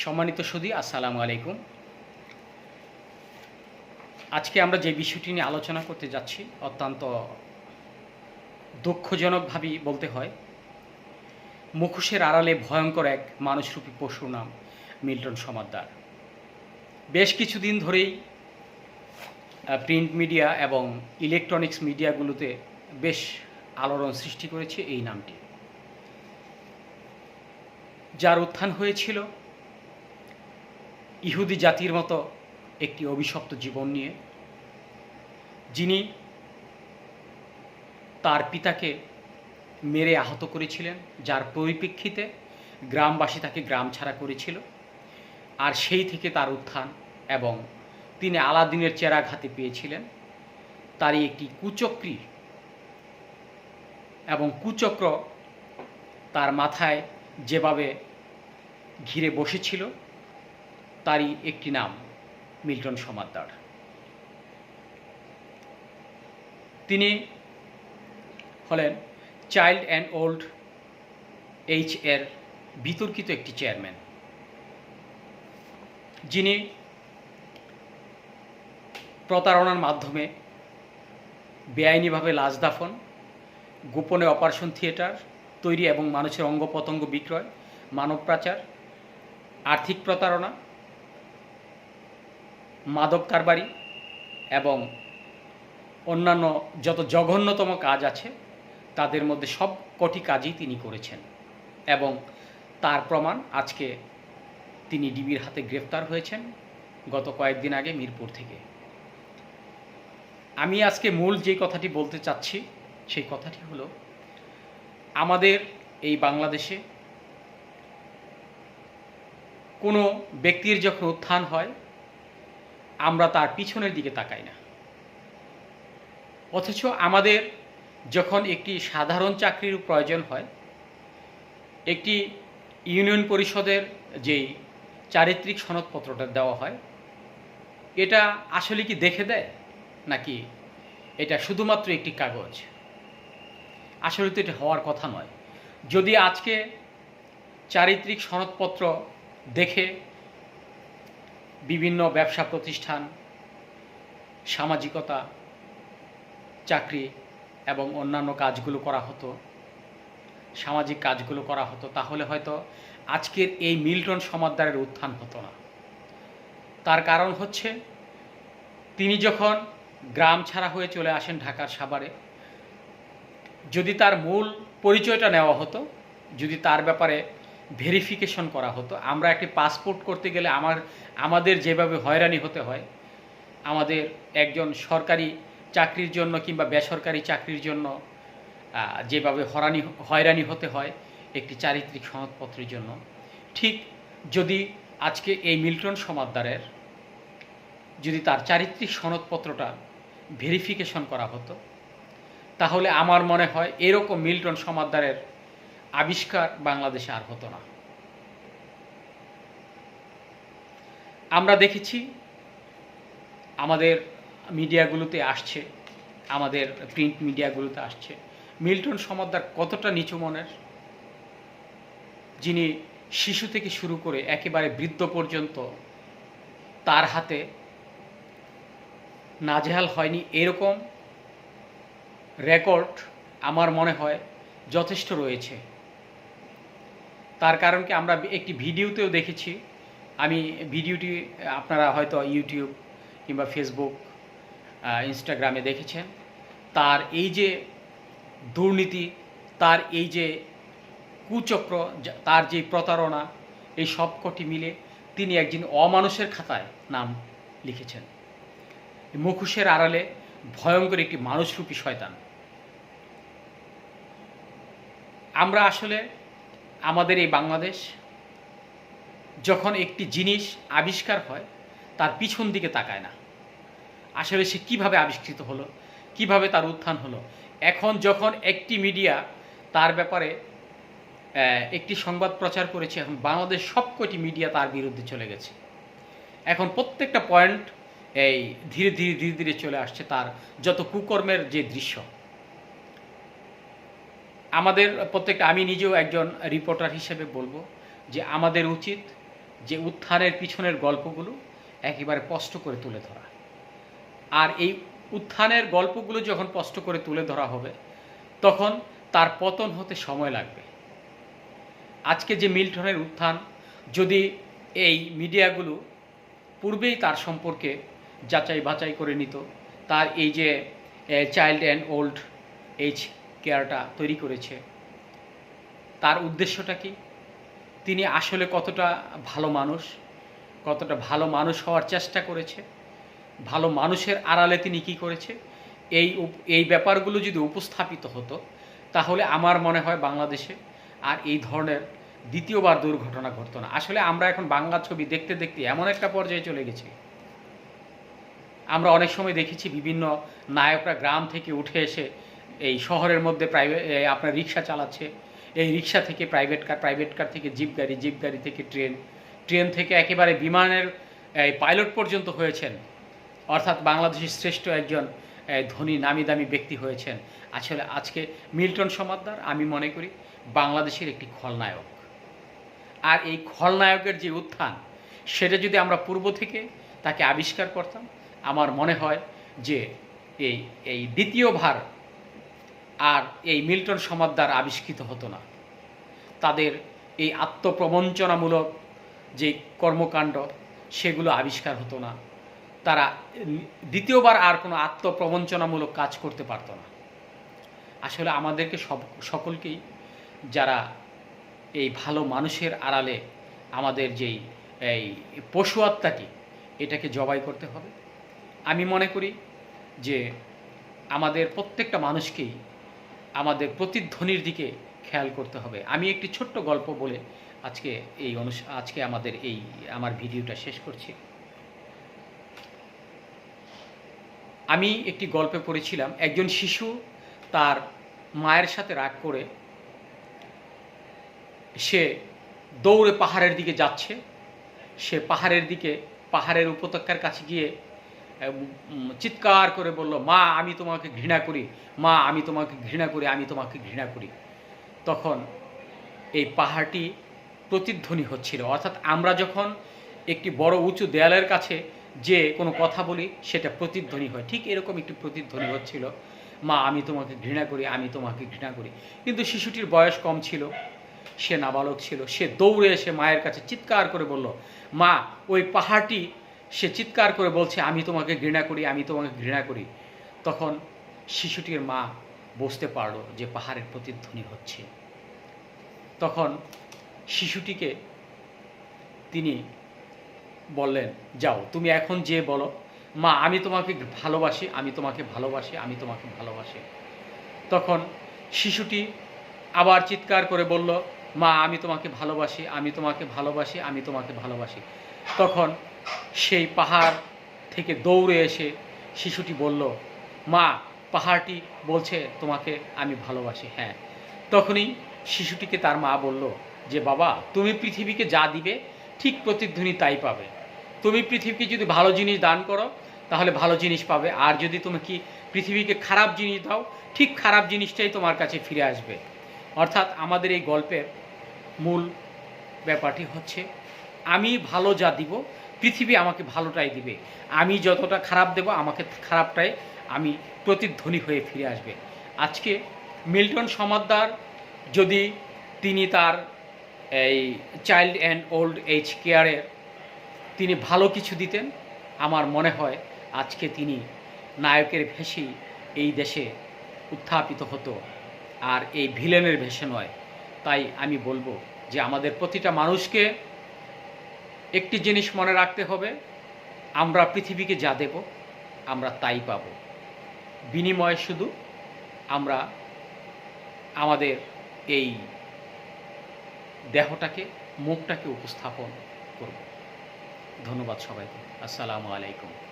সম্মানিত সুদী আসসালামু আলাইকুম। আজকে আমরা যে বিষয়টি নিয়ে আলোচনা করতে যাচ্ছি, অত্যন্ত দুঃখজনকভাবেই বলতে হয়, মুখোশের আড়ালে ভয়ঙ্কর এক মানুষরূপী পশুর নাম মিল্টন সমাদ্দার। বেশ কিছুদিন ধরেই প্রিন্ট মিডিয়া এবং ইলেকট্রনিক্স মিডিয়াগুলোতে বেশ আলোড়ন সৃষ্টি করেছে এই নামটি। যার উত্থান হয়েছিল ইহুদি জাতির মতো একটি অভিশপ্ত জীবন নিয়ে যিনি তার পিতাকে মেরে আহত করেছিলেন, যার পরিপ্রেক্ষিতে গ্রামবাসী তাকে গ্রাম ছাড়া করেছিল, আর সেই থেকে তার উত্থান এবং তিনি আলাদিনের চেরাঘাতে পেয়েছিলেন। তারই একটি কুচক্রী এবং কুচক্র তার মাথায় যেভাবে ঘিরে বসেছিল তারই একটি নাম, মিল্টন সমাদ্দার। তিনি হলেন চাইল্ড অ্যান্ড ওল্ড এইচ এর বিতর্কিত একটি চেয়ারম্যান। যিনি প্রতারণার মাধ্যমে বেআইনিভাবে লাশ দাফন, গোপনে অপারেশন থিয়েটার তৈরি এবং মানুষের অঙ্গ প্রত্যঙ্গ বিক্রয়, মানব পাচার, আর্থিক প্রতারণা মাদক কারবারি এবং অন্যান্য যত জঘন্যতম কাজ আছে, তাদের মধ্যে সব কটি কাজই তিনি করেছেন। এবং তার প্রমাণ আজকে তিনি ডিবির হাতে গ্রেফতার হয়েছেন গত কয়েকদিন আগে মিরপুর থেকে। আমি আজকে মূল যে কথাটি বলতে চাচ্ছি, সেই কথাটি হলো, আমাদের এই বাংলাদেশে কোনো ব্যক্তির যখন উত্থান হয় আমরা তার পিছনের দিকে তাকাই না। অথচ আমাদের যখন একটি সাধারণ চাকরির প্রয়োজন হয়, একটি ইউনিয়ন পরিষদের যেই চারিত্রিক সনদপত্রটা দেওয়া হয়, এটা আসলে কি দেখে দেয়? নাকি এটা শুধুমাত্র একটি কাগজ? আসলে তো এটা হওয়ার কথা নয়। যদি আজকে চারিত্রিক সনদপত্র দেখে বিভিন্ন ব্যবসা প্রতিষ্ঠান, সামাজিকতা, চাকরি এবং অন্যান্য কাজগুলো করা হতো, সামাজিক কাজগুলো করা হতো, তাহলে হয়তো আজকের এই মিল্টন সমাদ্দারের উত্থান হতো না। তার কারণ হচ্ছে, তিনি যখন গ্রাম ছাড়া হয়ে চলে আসেন ঢাকার সাভারে, যদি তার মূল পরিচয়টা নেওয়া হতো, যদি তার ব্যাপারে ভেরিফিকেশন করা হতো। আমরা একটি পাসপোর্ট করতে গেলে আমার, আমাদের যেভাবে হয়রানি হতে হয়, আমাদের একজন সরকারি চাকরির জন্য কিংবা বেসরকারি চাকরির জন্য যেভাবে হরানি, হয়রানি হতে হয় একটি চারিত্রিক সনদপত্রের জন্য। ঠিক যদি আজকে এই মিল্টন সমাদ্দারের, যদি তার চারিত্রিক সনদপত্রটা ভেরিফিকেশন করা হতো, তাহলে আমার মনে হয় এরকম মিল্টন সমাদ্দারের আবিষ্কার বাংলাদেশে আর হতো না। আমরা দেখেছি আমাদের মিডিয়াগুলোতে আসছে, আমাদের প্রিন্ট মিডিয়াগুলোতে আসছে। মিল্টন সমাদ্দার কতটা নিচু মনের? যিনি শিশু থেকে শুরু করে একেবারে বৃদ্ধ পর্যন্ত তার হাতে নাজেহাল হয়নি এরকম রেকর্ড আমার মনে হয় যথেষ্ট রয়েছে। তার কারণ কি আমরা একটি ভিডিওতেও দেখেছি। আমি ভিডিওটি আপনারা হয়তো ইউটিউব কিংবা ফেসবুক ইনস্টাগ্রামে দেখেছেন। তার এই যে দুর্নীতি, তার এই যে কুচক্র তার যে প্রতারণা, এই সব কটি মিলে তিনি একজন অমানুষের খাতায় নাম লিখেছেন। মুখোশের আড়ালে ভয়ঙ্কর একটি মানুষরূপী শয়তান। আমরা আসলে আমাদের এই বাংলাদেশ যখন একটি জিনিস আবিষ্কার হয়, তার পিছন দিকে তাকায় না। আসলে সে কীভাবে আবিষ্কৃত হলো, কীভাবে তার উত্থান হলো? এখন যখন একটি মিডিয়া তার ব্যাপারে একটি সংবাদ প্রচার করেছে, এখন বাংলাদেশ সবকটি মিডিয়া তার বিরুদ্ধে চলে গেছে। এখন প্রত্যেকটা পয়েন্ট এই ধীরে ধীরে ধীরে ধীরে চলে আসছে তার যত কুকর্মের যে দৃশ্য আমাদের প্রত্যেকটা, আমি নিজেও একজন রিপোর্টার হিসেবে বলব যে আমাদের উচিত যে উত্থানের পিছনের গল্পগুলো একেবারে স্পষ্ট করে তুলে ধরা। আর এই উত্থানের গল্পগুলো যখন স্পষ্ট করে তুলে ধরা হবে, তখন তার পতন হতে সময় লাগবে। আজকে যে মিল্টনের উত্থান, যদি এই মিডিয়াগুলো পূর্বেই তার সম্পর্কে যাচাই বাছাই করে নিত, তার এই যে চাইল্ড অ্যান্ড ওল্ড এজ কেয়ারটা তৈরি করেছে। তার উদ্দেশ্যটা কি? তিনি আসলে কতটা ভালো মানুষ, কতটা ভালো মানুষ হওয়ার চেষ্টা করেছে, ভালো মানুষের আড়ালে তিনি কি করেছে? এই এই ব্যাপারগুলো যদি উপস্থাপিত হতো, তাহলে আমার মনে হয় বাংলাদেশে আর এই ধরনের দ্বিতীয়বার দুর্ঘটনা ঘটতো না। আসলে আমরা এখন বাংলা ছবি দেখতে দেখতে এমন একটা পর্যায়ে চলে গেছি। আমরা অনেক সময় দেখেছি বিভিন্ন নায়করা গ্রাম থেকে উঠে এসে এই শহরের মধ্যে প্রাইভেট আপনার রিক্সা চালাচ্ছে। এই রিক্সা থেকে প্রাইভেট কার প্রাইভেট কার থেকে জিপ গাড়ি জিপ গাড়ি থেকে ট্রেন ট্রেন থেকে একেবারে বিমানের পাইলট পর্যন্ত হয়েছেন। অর্থাৎ বাংলাদেশের শ্রেষ্ঠ একজন ধনী, নামি দামি ব্যক্তি হয়েছেন। আসলে আজকে মিল্টন সমাদ্দার, আমি মনে করি, বাংলাদেশের একটি খলনায়ক। আর এই খলনায়কের যে উত্থান, সেটা যদি আমরা পূর্ব থেকে তাকে আবিষ্কার করতাম, আমার মনে হয় যে এই এই দ্বিতীয় ভার আর এই মিল্টন সমাদ্দার আবিষ্কৃত হতো না। তাদের এই আত্মপ্রবঞ্চনামূলক যে কর্মকাণ্ড, সেগুলো আবিষ্কার হতো না। তারা দ্বিতীয়বার আর কোনো আত্মপ্রবঞ্চনামূলক কাজ করতে পারতো না। আসলে আমাদেরকে সব, সকলকেই যারা এই ভালো মানুষের আড়ালে আমাদের যেই, এই পশু আত্মাটি, এটাকে জবাই করতে হবে। আমি মনে করি যে আমাদের প্রত্যেকটা মানুষকেই আমাদের প্রতিধ্বনির দিকে খেয়াল করতে হবে। আমি একটি ছোট্ট গল্প বলে আজকে এই অনু আজকে আমাদের এই, আমার ভিডিওটা শেষ করছি। আমি একটি গল্পে পড়েছিলাম, একজন শিশু তার মায়ের সাথে রাগ করে সে দৌড়ে পাহাড়ের দিকে যাচ্ছে, সে পাহাড়ের দিকে, পাহাড়ের উপত্যকার কাছে গিয়ে চিৎকার করে বলল, মা, আমি তোমাকে ঘৃণা করি। মা, আমি তোমাকে ঘৃণা করি, আমি তোমাকে ঘৃণা করি। তখন এই পাহাড়টি প্রতিধ্বনি হচ্ছিল। অর্থাৎ আমরা যখন একটি বড় উঁচু দেয়ালের কাছে যে কোনো কথা বলি, সেটা প্রতিধ্বনি হয়। ঠিক এরকম একটি প্রতিধ্বনি হচ্ছিল, মা, আমি তোমাকে ঘৃণা করি, আমি তোমাকে ঘৃণা করি। কিন্তু শিশুটির বয়স কম ছিল, সে নাবালক ছিল, সে দৌড়ে এসে মায়ের কাছে চিৎকার করে বলল, মা, ওই পাহাড়টি সে চিৎকার করে বলছে, আমি তোমাকে ঘৃণা করি, আমি তোমাকে ঘৃণা করি। তখন শিশুটির মা বুঝতে পারল যে পাহাড়ের প্রতিধ্বনি হচ্ছে। তখন শিশুটিকে তিনি বললেন, যাও, তুমি এখন যে বলো, মা, আমি তোমাকে ভালোবাসি, আমি তোমাকে ভালোবাসি, আমি তোমাকে ভালোবাসি। তখন শিশুটি আবার চিৎকার করে বলল, মা, আমি তোমাকে ভালোবাসি, আমি তোমাকে ভালোবাসি, আমি তোমাকে ভালোবাসি। তখন সেই পাহাড় থেকে দৌড়ে এসে শিশুটি বলল, মা, পাহাড়টি বলছে তোমাকে আমি ভালোবাসি। হ্যাঁ। তখনই শিশুটিকে তার মা বলল, যে বাবা, তুমি পৃথিবীকে যা দিবে, ঠিক প্রতিধ্বনি তাই পাবে। তুমি পৃথিবীকে যদি ভালো জিনিস দান করো, তাহলে ভালো জিনিস পাবে। আর যদি তুমি কি পৃথিবীকে খারাপ জিনিস দাও, ঠিক খারাপ জিনিসটাই তোমার কাছে ফিরে আসবে। অর্থাৎ আমাদের এই গল্পের মূল ব্যাপারটি হচ্ছে, আমি ভালো যা দিব পৃথিবী আমাকে ভালোটাই দিবে। আমি যতটা খারাপ দেব, আমাকে খারাপটাই আমি প্রতিধ্বনি হয়ে ফিরে আসবে। আজকে মিল্টন সমাদ্দার যদি তিনি তার এই চাইল্ড অ্যান্ড ওল্ড এজ কেয়ারের তিনি ভালো কিছু দিতেন, আমার মনে হয় আজকে তিনি নায়কের ভেসেই এই দেশে উত্থাপিত হতো। আর এই ভিলেনের ভেসে নয়। তাই আমি বলব যে আমাদের প্রতিটা মানুষকে একটি জিনিস মনে রাখতে হবে, আমরা পৃথিবীকে যা দেব, আমরা তাই পাব। বিনিময়ে শুধু আমরা আমাদের এই দেহটাকে, মুখটাকে উপস্থাপন করব। ধন্যবাদ সবাইকে। আসসালামু আলাইকুম।